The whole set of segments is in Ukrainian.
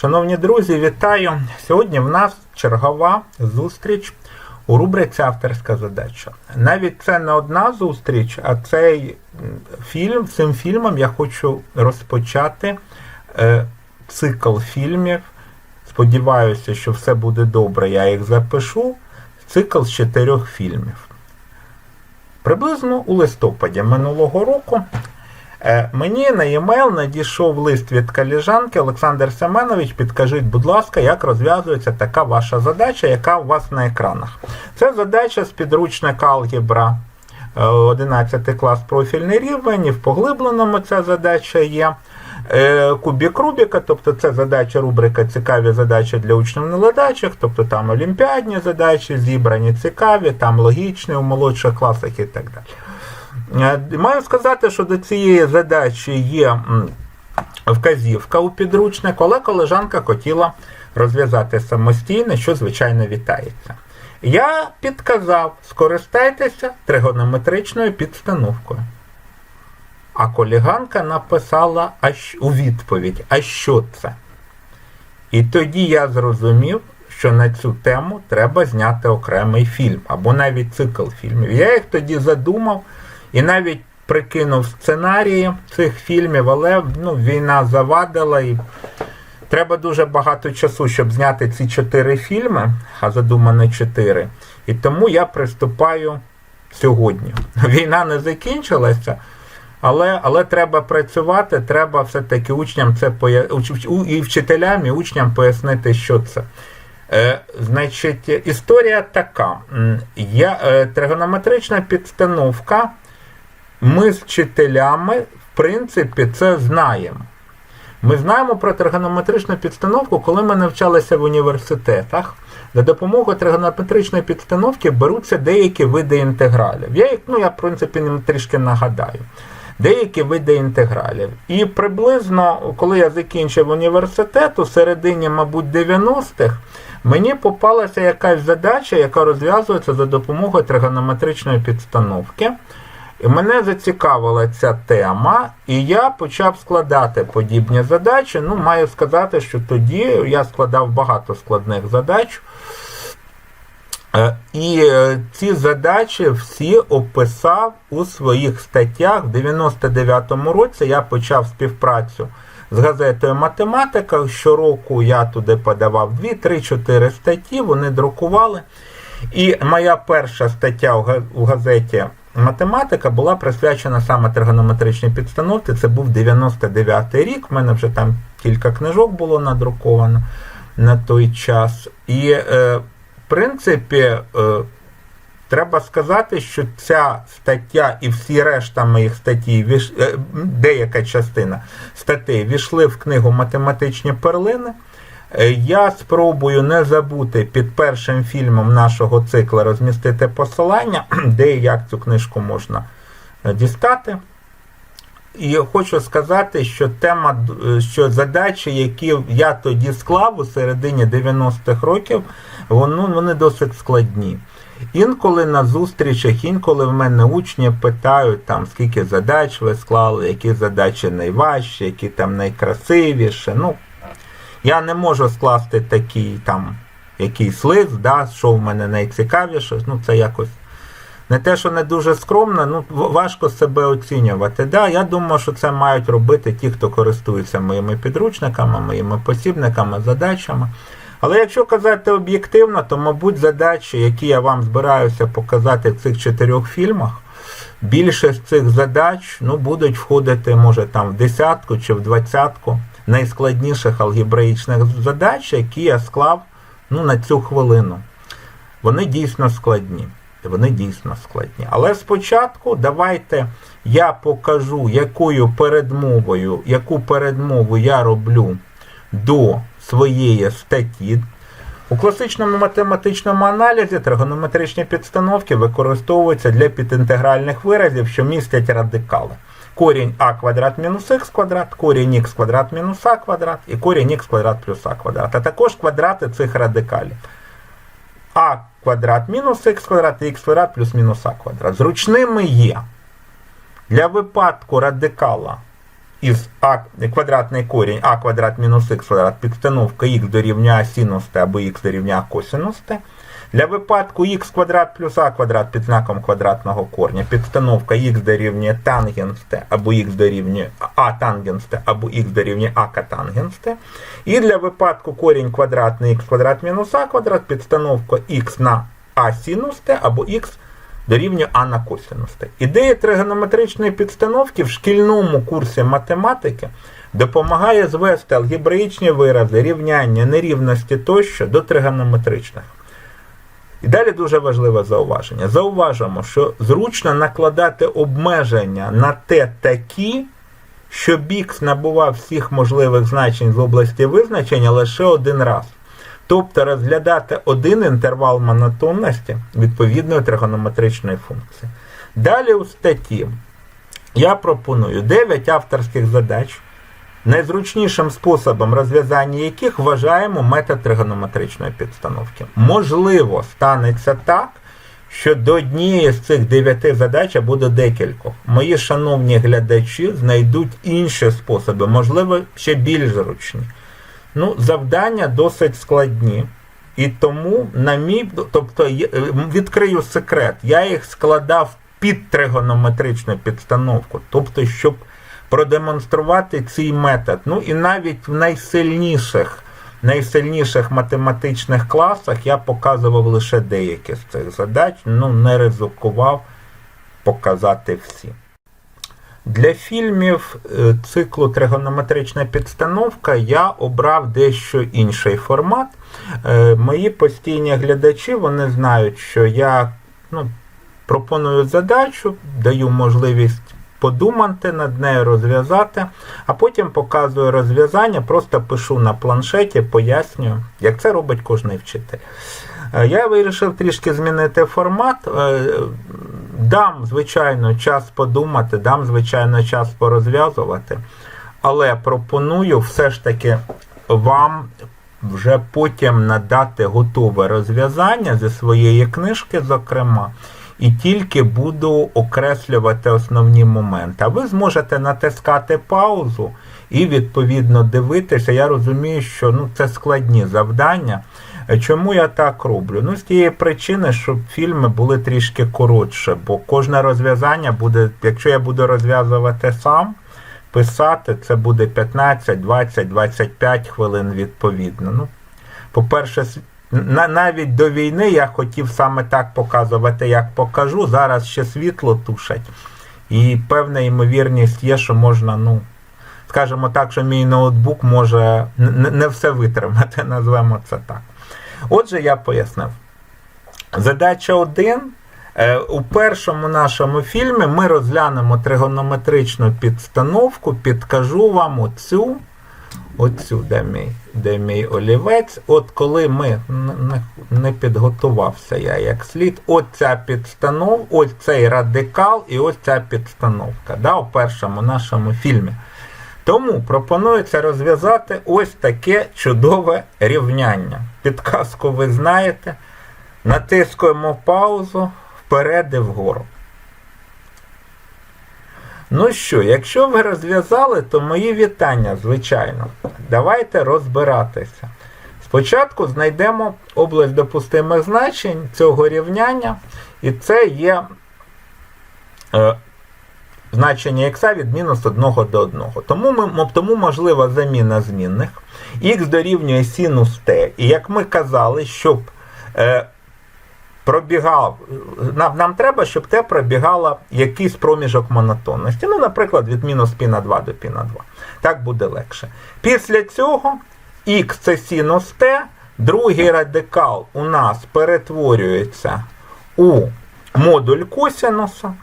Шановні друзі, вітаю! Сьогодні в нас чергова зустріч у рубриці Авторська задача. Навіть це не одна зустріч, а цей фільм, цим фільмом я хочу розпочати е, цикл фільмів. Сподіваюся, що все буде добре, я їх запишу. Цикл з чотирьох фільмів. Приблизно у листопаді минулого року Мені на e-mail надійшов лист від коліжанки Олександр Семенович. Підкажіть, будь ласка, як розв'язується така ваша задача, яка у вас на екранах. Це задача з підручника алгебра е, 11 клас профільний рівень. І в поглибленому ця задача є. Е, Кубік Рубіка, тобто це задача рубрика Цікаві задачі для учнів неледачих, тобто там олімпіадні задачі, зібрані цікаві, там логічні у молодших класах і так далі. Е, Маю сказати, що до цієї задачі є вказівка у підручнику, але колежанка хотіла розв'язати самостійно, що звичайно вітається. Я підказав, скористайтеся тригонометричною підстановкою. А коліганка написала у відповідь, а що це? І тоді я зрозумів, що на цю тему треба зняти окремий фільм або навіть цикл фільмів. Я їх тоді задумав і навіть прикинув сценарії цих фільмів, але ну, війна завадила і треба дуже багато часу, щоб зняти ці чотири фільми, а задумано чотири. І тому я приступаю сьогодні. Війна не закінчилася. Але, але треба працювати, треба все-таки учням це поя... і вчителям, і учням пояснити, що це. Е, значить, історія така. Я, е, тригонометрична підстановка. Ми з вчителями, в принципі, це знаємо. Ми знаємо про тригонометричну підстановку, коли ми навчалися в університетах. За допомогою тригонометричної підстановки беруться деякі види інтегралів. Я ну, я, в принципі, ним трішки нагадаю. Деякі види інтегралів. І приблизно, коли я закінчив університет, у середині, мабуть, 90-х, мені попалася якась задача, яка розв'язується за допомогою тригонометричної підстановки. І мене зацікавила ця тема, і я почав складати подібні задачі. Ну, маю сказати, що тоді я складав багато складних задач. Е, І е, ці задачі всі описав у своїх статтях. В 99-му році я почав співпрацю з газетою Математика. Щороку я туди подавав 2, 3, 4 статті, вони друкували. І моя перша стаття у газеті Математика була присвячена саме тригонометричній підстановці. Це був 99-й рік. У мене вже там кілька книжок було надруковано на той час. І, е, в принципі, е, треба сказати, що ця стаття і всі решта моїх статей, віш- е, деяка частина статей війшли в книгу Математичні перлини. Е, Я спробую не забути під першим фільмом нашого цикла розмістити посилання, де і як цю книжку можна е, дістати. І хочу сказати, що тема, е, що задачі, які я тоді склав у середині 90-х років, воно, вони досить складні. Інколи на зустрічах, інколи в мене учні питають, там, скільки задач ви склали, які задачі найважчі, які там найкрасивіші. Ну, я не можу скласти такий там якийсь лист, да, що в мене найцікавіше. Ну, це якось не те, що не дуже скромно, ну важко себе оцінювати. Да, я думаю, що це мають робити ті, хто користується моїми підручниками, моїми посібниками, задачами. Але якщо казати об'єктивно, то, мабуть, задачі, які я вам збираюся показати в цих чотирьох фільмах, більше з цих задач ну, будуть входити, може, там в десятку чи в двадцятку найскладніших алгебраїчних задач, які я склав ну, на цю хвилину. Вони дійсно складні. Вони дійсно складні. Але спочатку давайте я покажу, якою передмовою, яку передмову я роблю до своєї статті. У класичному математичному аналізі тригонометричні підстановки використовуються для підінтегральних виразів, що містять радикали. Корінь а квадрат мінус х квадрат, корінь х квадрат мінус а квадрат і корінь х квадрат плюс а квадрат, а також квадрати цих радикалів. а квадрат мінус х квадрат і х квадрат плюс мінус а квадрат. Зручними є для випадку радикала із а квадратний корінь а квадрат мінус х квадрат підстановка х дорівнює а синус t або х дорівнює а косинус t. Для випадку х квадрат плюс а квадрат під знаком квадратного корня підстановка х дорівнює тангенс t або х дорівнює а тангенс t або х дорівнює а катангенс t. І для випадку корінь квадратний х квадрат мінус а квадрат підстановка х на а синус t або х дорівнює а на косинус t. Ідея тригонометричної підстановки в шкільному курсі математики допомагає звести алгебраїчні вирази, рівняння, нерівності тощо до тригонометричних. І далі дуже важливе зауваження. Зауважимо, що зручно накладати обмеження на те такі, щоб х набував всіх можливих значень з області визначення лише один раз. Тобто розглядати один інтервал монотонності відповідної тригонометричної функції. Далі у статті я пропоную 9 авторських задач, найзручнішим способом розв'язання яких вважаємо метод тригонометричної підстановки. Можливо, станеться так, що до однієї з цих 9 задач буде декількох. Мої шановні глядачі знайдуть інші способи, можливо, ще більш зручні. Ну, завдання досить складні. І тому, на мій, тобто, відкрию секрет, я їх складав під тригонометричну підстановку, тобто, щоб продемонструвати цей метод. Ну і навіть в найсильніших, найсильніших математичних класах я показував лише деякі з цих задач, ну не ризикував показати всі. Для фільмів е, циклу тригонометрична підстановка я обрав дещо інший формат. Е, Мої постійні глядачі вони знають, що я ну, пропоную задачу, даю можливість подумати над нею, розв'язати, а потім показую розв'язання, просто пишу на планшеті, пояснюю, як це робить кожний вчитель. Е, Я вирішив трішки змінити формат. Е, Дам, звичайно, час подумати, дам, звичайно, час порозв'язувати, але пропоную все ж таки вам вже потім надати готове розв'язання зі своєї книжки, зокрема, і тільки буду окреслювати основні моменти. А ви зможете натискати паузу і відповідно дивитися. Я розумію, що ну, це складні завдання. Чому я так роблю? Ну, з тієї причини, щоб фільми були трішки коротше, бо кожне розв'язання буде, якщо я буду розв'язувати сам, писати, це буде 15, 20, 25 хвилин відповідно. Ну, по-перше, навіть до війни я хотів саме так показувати, як покажу. Зараз ще світло тушать. І певна ймовірність є, що можна, ну, скажімо так, що мій ноутбук може не, все витримати, назвемо це так. Отже, я пояснив. Задача 1. У першому нашому фільмі ми розглянемо тригонометричну підстановку, підкажу вам оцю, оцю, де мій, де мій олівець. От коли ми не, підготувався я як слід, от ця ось цей радикал і ось ця підстановка да, у першому нашому фільмі. Тому пропонується розв'язати ось таке чудове рівняння. Підказку ви знаєте. Натискуємо паузу вперед і вгору. Ну що, якщо ви розв'язали, то мої вітання, звичайно. Давайте розбиратися. Спочатку знайдемо область допустимих значень цього рівняння, і це є е, значення х від мінус 1 до 1. Тому, ми, тому можлива заміна змінних. х дорівнює синус t. І як ми казали, щоб е, пробігав, нам, нам треба, щоб t пробігала якийсь проміжок монотонності. Ну, наприклад, від мінус π на 2 до π на 2. Так буде легше. Після цього х це синус t, другий радикал у нас перетворюється у модуль косинуса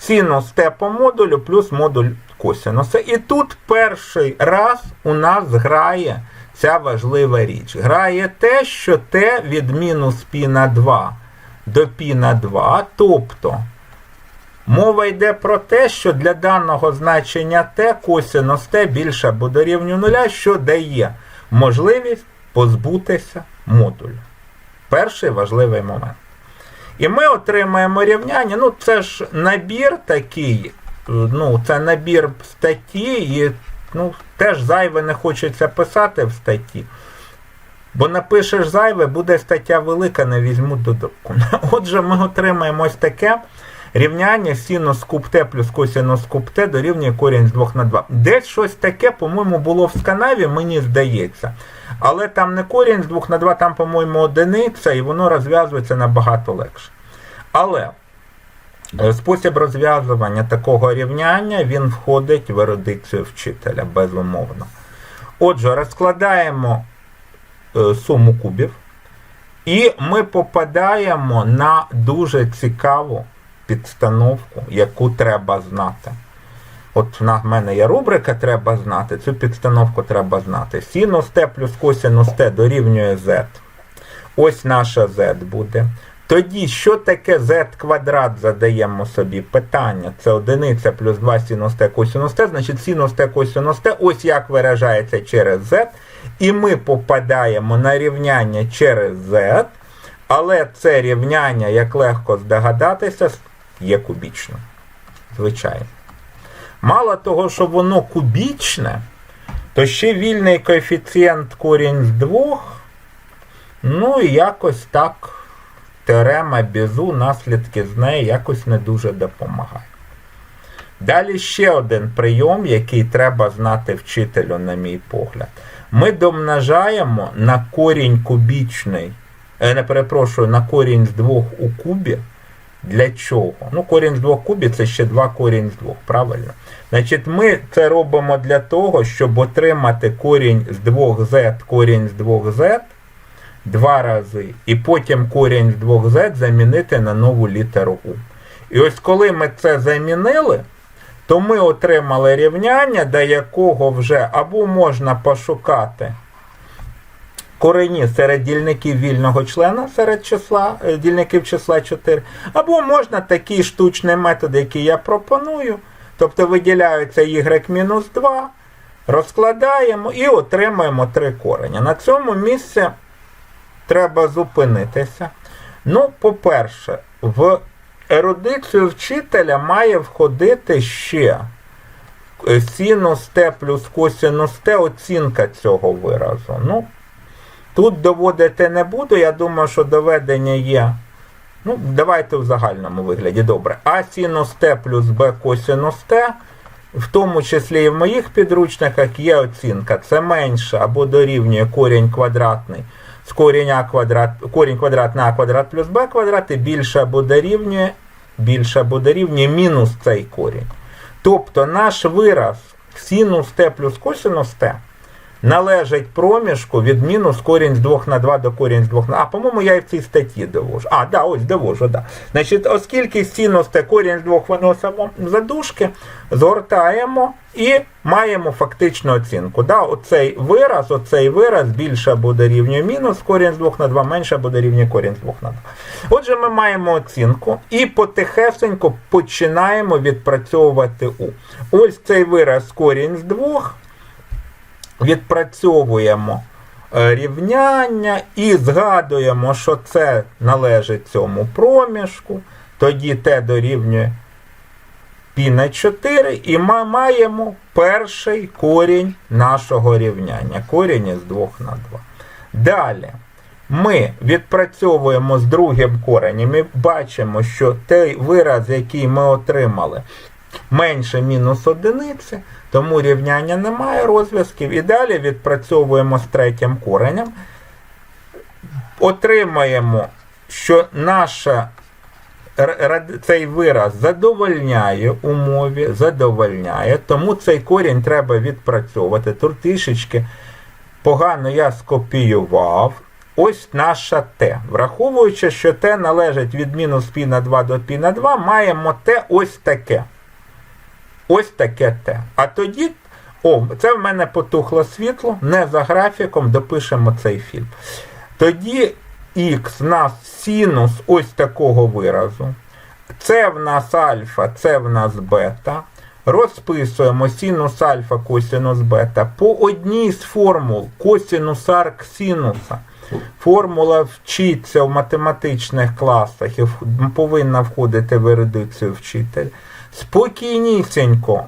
синус t по модулю плюс модуль косинуса. І тут перший раз у нас грає ця важлива річ. Грає те, що t від мінус π на 2 до π на 2, тобто мова йде про те, що для даного значення t косинус t більше або дорівнює нуля, що дає можливість позбутися модуля. Перший важливий момент. І ми отримаємо рівняння. Ну, це ж набір такий ну, це набір статті, і ну, теж зайве не хочеться писати в статті. Бо напишеш зайве, буде стаття велика, не візьму до друку. Отже, ми отримаємо ось таке рівняння синус куб Т плюс косинус куб Т дорівнює корінь з 2 на 2. Десь щось таке, по-моєму, було в сканаві, мені здається. Але там не корінь з 2 на 2, там, по-моєму, одиниця, і воно розв'язується набагато легше. Але спосіб розв'язування такого рівняння він входить в ерудицію вчителя, безумовно. Отже, розкладаємо е, суму кубів, і ми попадаємо на дуже цікаву підстановку, яку треба знати. От в мене є рубрика треба знати, цю підстановку треба знати. Синус Т плюс косинус Т дорівнює Z. Ось наша Z буде. Тоді, що таке z квадрат, задаємо собі питання. Це одиниця плюс 2 синус t косинус t, значить синус t косинус t, ось як виражається через z. І ми попадаємо на рівняння через z, але це рівняння, як легко здогадатися, є кубічним. Звичайно. Мало того, що воно кубічне, то ще вільний коефіцієнт корінь з двох, ну і якось так теорема Бізу, наслідки з неї якось не дуже допомагає. Далі ще один прийом, який треба знати вчителю, на мій погляд. Ми домножаємо на корінь кубічний, я не перепрошую, на корінь з двох у кубі. Для чого? Ну, корінь з двох кубів це ще два корінь з двох, правильно? Значить, ми це робимо для того, щоб отримати корінь з 2z, корінь з 2z два рази, і потім корінь з 2z замінити на нову літеру У. І ось коли ми це замінили, то ми отримали рівняння, до якого вже або можна пошукати корені серед дільників вільного члена серед числа, е, дільників числа 4, або можна такий штучний метод, який я пропоную. Тобто виділяється y-2, розкладаємо і отримаємо три корення. На цьому місці треба зупинитися. Ну, по-перше, в ерудицію вчителя має входити ще синус Т плюс косинус Т оцінка цього виразу. Ну, Тут доводити не буду, я думаю, що доведення є. Ну, давайте в загальному вигляді. Добре. А синус Т плюс Б косинус Т, в тому числі і в моїх підручниках є оцінка. Це менше або дорівнює корінь квадратний корінь А квадрат, корінь квадрат на А квадрат плюс b квадрат і більше або дорівнює, більше або дорівнює мінус цей корінь. Тобто наш вираз синус t плюс косинус Т належить проміжку від мінус корінь з 2 на 2 до корінь з 2 на. А, по-моєму, я і в цій статті довожу. А, да, ось довожу, да. Значить, оскільки синус та корінь з 2 виносимо за дужки, згортаємо і маємо фактичну оцінку. Да, Оцей вираз, оцей вираз більше буде рівнює мінус корінь з 2 на 2, менше буде рівнює корінь з 2 на 2. Отже, ми маємо оцінку і потихесенько починаємо відпрацьовувати У. Ось цей вираз корінь з 2 відпрацьовуємо е, рівняння і згадуємо, що це належить цьому проміжку. Тоді t дорівнює π на 4, і ми маємо перший корінь нашого рівняння. Корінь із 2 на 2. Далі ми відпрацьовуємо з другим коренем і бачимо, що той вираз, який ми отримали, менше мінус одиниці, тому рівняння немає розв'язків. І далі відпрацьовуємо з третім коренем. Отримаємо, що наша цей вираз задовольняє умові, задовольняє, тому цей корінь треба відпрацьовувати. Тут трішечки погано я скопіював. Ось наша Т. Враховуючи, що Т належить від мінус π на 2 до π на 2, маємо Т ось таке. Ось таке Т. А тоді, о, це в мене потухло світло, не за графіком, допишемо цей фільм. Тоді Х в нас синус ось такого виразу. Це в нас альфа, це в нас бета. Розписуємо синус альфа, косинус бета по одній з формул косинус арк синуса. Формула вчиться в математичних класах і повинна входити в ерудицію вчитель. Спокійнісінько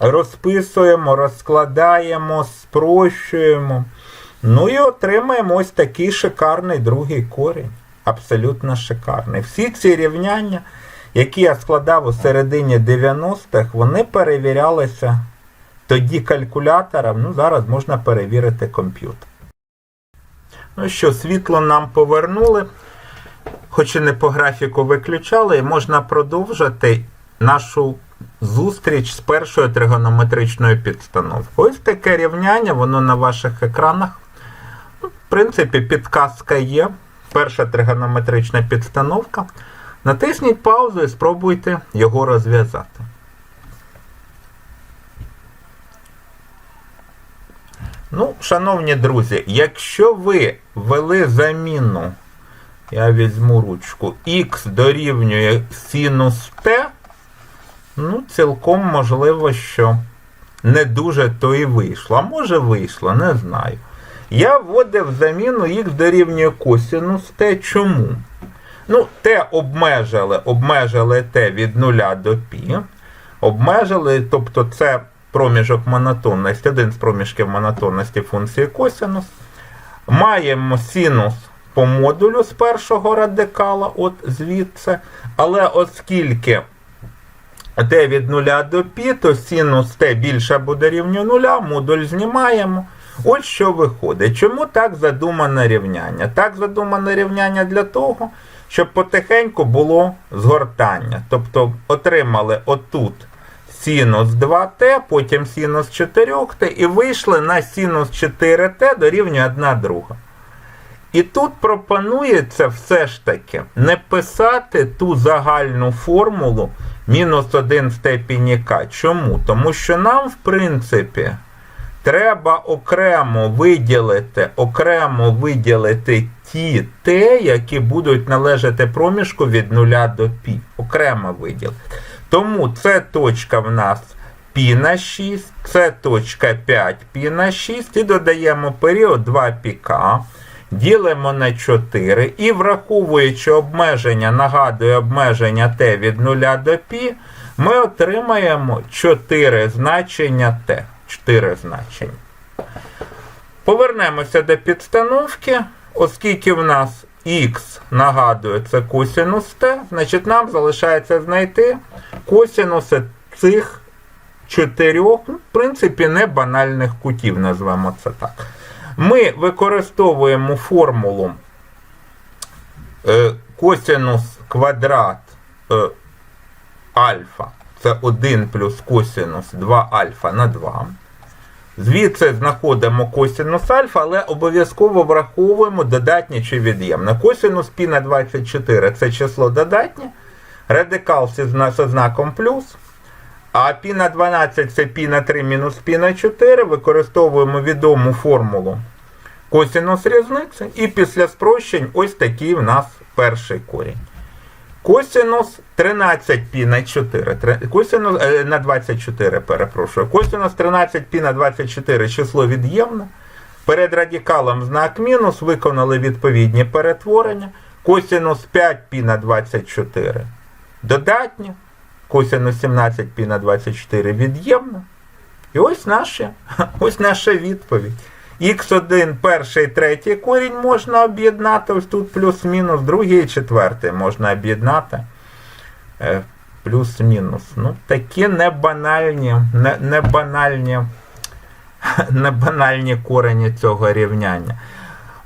розписуємо, розкладаємо, спрощуємо. Ну і отримаємо ось такий шикарний другий корінь. Абсолютно шикарний. Всі ці рівняння, які я складав у середині 90-х, вони перевірялися тоді калькулятором. Ну, зараз можна перевірити комп'ютер. Ну що, світло нам повернули, хоч і не по графіку виключали, і можна продовжити нашу зустріч з першою тригонометричною підстановкою. Ось таке рівняння, воно на ваших екранах. Ну, В принципі, підказка є. Перша тригонометрична підстановка. Натисніть паузу і спробуйте його розв'язати. Ну, шановні друзі, якщо ви ввели заміну, я візьму ручку, х дорівнює синус t, ну, цілком можливо, що не дуже то і вийшло. А може вийшло, не знаю. Я вводив заміну х дорівнює косинус t. Чому? Ну, t обмежили, обмежили t від 0 до π. Обмежили, тобто це проміжок монотонності, один з проміжків монотонності функції косинус. Маємо синус по модулю з першого радикала, от звідси. Але оскільки t від 0 до π, то синус t більше буде рівню 0, модуль знімаємо. Ось що виходить. Чому так задумане рівняння? Так задумане рівняння для того, щоб потихеньку було згортання. Тобто отримали отут синус 2t, потім синус 4t, і вийшли на синус 4t дорівнює 1 друга. І тут пропонується все ж таки не писати ту загальну формулу мінус 1 в степені К. Чому? Тому що нам, в принципі, треба окремо виділити окремо виділити ті Т, які будуть належати проміжку від 0 до пі. Окремо виділити. Тому це точка в нас пі на 6, це точка 5 пі на 6 і додаємо період 2 піка. Ділимо на 4 і враховуючи обмеження, нагадую, обмеження t від 0 до π, ми отримаємо 4 значення t. 4 значення. Повернемося до підстановки, оскільки в нас х, нагадую, це косинус t, значить нам залишається знайти косинуси цих чотирьох, ну, в принципі, не банальних кутів, назвемо це так. Ми використовуємо формулу е, косинус квадрат е, альфа. Це 1 плюс косинус 2 альфа на 2. Звідси знаходимо косинус альфа, але обов'язково враховуємо додатнє чи від'ємне. Косинус π на 24 це число додатнє. Радикал зі знаком плюс. А π на 12 це π на 3 мінус π на 4. Використовуємо відому формулу косинус різниці. І після спрощень ось такий в нас перший корінь. Косинус 13π на 4. Косинус е, на 24, перепрошую. Косинус 13π на 24 число від'ємне. Перед радикалом знак мінус виконали відповідні перетворення. Косинус 5π на 24 додатнє. Косинус 17π на 24 від'ємне. І ось наша, ось наша відповідь. Х1 перший, третій корінь можна об'єднати, ось тут плюс-мінус, другий і четвертий можна об'єднати. Е, плюс-мінус. Ну, такі небанальні, не, не банальні, не банальні корені цього рівняння.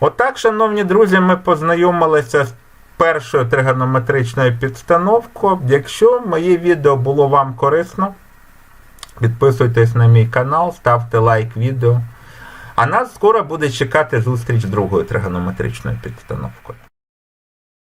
Отак, шановні друзі, ми познайомилися з першою тригонометричною підстановкою. Якщо моє відео було вам корисно, підписуйтесь на мій канал, ставте лайк відео. А нас скоро буде чекати зустріч з другою тригонометричною підстановкою.